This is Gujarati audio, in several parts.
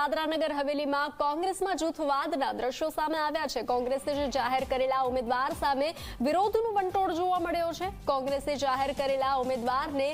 દાદરાનગર હવેલીમાં કોંગ્રેસમાં જૂથવાદના દ્રશ્યો સામે આવ્યા છે. કોંગ્રેસે જે જાહેર કરેલા ઉમેદવાર સામે વિરોધનું વંટોળ જોવા મળ્યો છે. કોંગ્રેસે જાહેર કરેલા ઉમેદવારને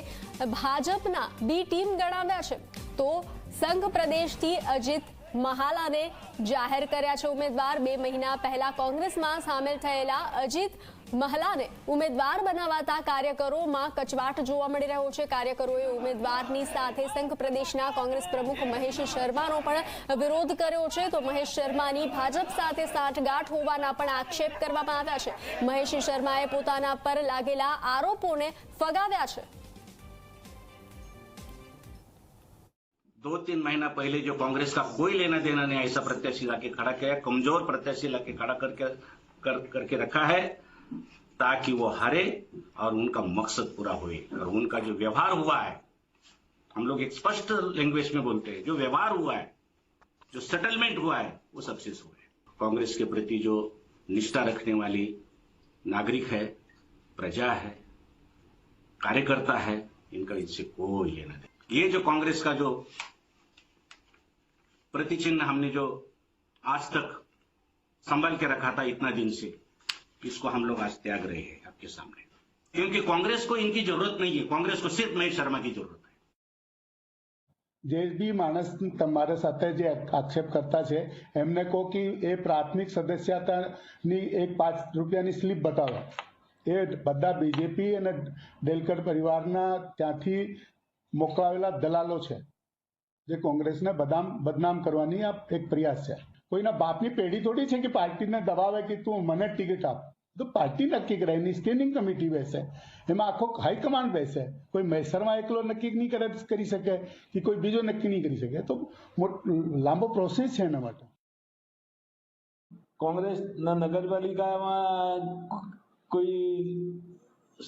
ભાજપના બી ટીમ ગણાવ્યા છે. તો સંઘ પ્રદેશથી અજીત મહાલાને જાહેર કર્યા છે ઉમેદવાર. બે મહિના પહેલા કોંગ્રેસમાં સામેલ થયેલા અજીત મહલાને ઉમેદવાર બનાવાતા કાર્યકરોમાં કચવાટ જોવા મળી રહ્યો છે. કાર્યકરોએ ઉમેદવારની સાથે સંઘ પ્રદેશના કોંગ્રેસ પ્રમુખ મહેશ શર્માનો પણ વિરોધ કર્યો છે. તો મહેશ શર્માની ભાજપ સાથે સાંઠગાંઠ હોવાના પણ આક્ષેપ કરવામાં આવ્યા છે. મહેશ શર્માએ પોતાના પર લાગેલા આરોપોને ફગાવ્યા છે. दो तीन महीना पहले जो कांग्रेस का कोई लेना देना नहीं ऐसा प्रत्याशी लाके खड़ा किया कमज़ोर प्रत्याशी लाके खड़ा करके कर, करके रखा है ताकि वो हारे और उनका मकसद पूरा हुए। और उनका जो व्यवहार हुआ है हम लोग एक स्पष्ट लैंग्वेज में बोलते हैं जो व्यवहार हुआ है जो सेटलमेंट हुआ है वो सक्सेस हुआ है। कांग्रेस के प्रति जो निष्ठा रखने वाली नागरिक है प्रजा है कार्यकर्ता है इनका इनसे कोई लेना देना ये जो कांग्रेस का जो प्रतिचिन्ह हमने जो आज तक संभाल के रखा था इतना दिन से इसको हम लोग आज त्याग रहे हैं आपके सामने क्योंकि कांग्रेस को इनकी जरूरत नहीं है कांग्रेस को सिर्फ महेश शर्मा की जरूरत है જે બી માણસ તમારા સાથે જે આક્ષેપ કરતા છે એમને કહો કે એ પ્રાથમિક સદસ્યતાની એક પાંચ રૂપિયાની સ્લીપ બતાવો એ બધા બીજેપી અને ડેલકર પરિવારના ત્યાંથી મોકલાવેલા દલાલો છે જે કોંગ્રેસને બદામ બદનામ કરવાની આ એક પ્રયાસ છે. કોઈના બાપની પેઢી થોડી છે કે પાર્ટીને દબાવે કે તું મને ટિકિટ આપ? તો પાર્ટી નક્કી કરે, એની સ્ટેન્ડિંગ કમિટી બેસે. એમાં આખો હાઈકમાન્ડ બેસે. કોઈ મહેસરમાં એકલો નક્કી નહીં કરે, કરી શકે કે કોઈ બીજો નક્કી નહીં કરી શકે. તો લાંબો પ્રોસેસ છે એના માટે. કોંગ્રેસના નગરપાલિકામાં કોઈ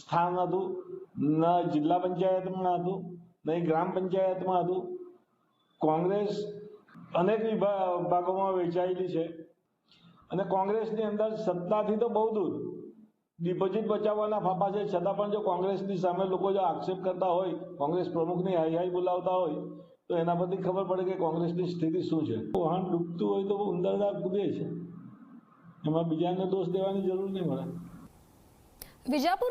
સ્થાન હતું? ન જિલ્લા પંચાયતમાં હતું? નહીં ગ્રામ પંચાયતમાં હતું? કોંગ્રેસ અનેક વિભાગોમાં વેચાયેલી છે. અને કોંગ્રેસની અંદર સત્તાથી તો બહુ દૂર. ડિપોઝિટ બચાવવાના ફાફા છે. છતાં પણ જો કોંગ્રેસની સામે લોકો જો આક્ષેપ કરતા હોય, કોંગ્રેસ પ્રમુખની હાઈ હાઈ બોલાવતા હોય, તો એના પરથી ખબર પડે કે કોંગ્રેસની સ્થિતિ શું છે. વહાણ ડૂબતું હોય તો ઉંદરડા ડૂબે છે. એમાં બીજાને દોષ દેવાની જરૂર નહીં મળે. વિજાપુર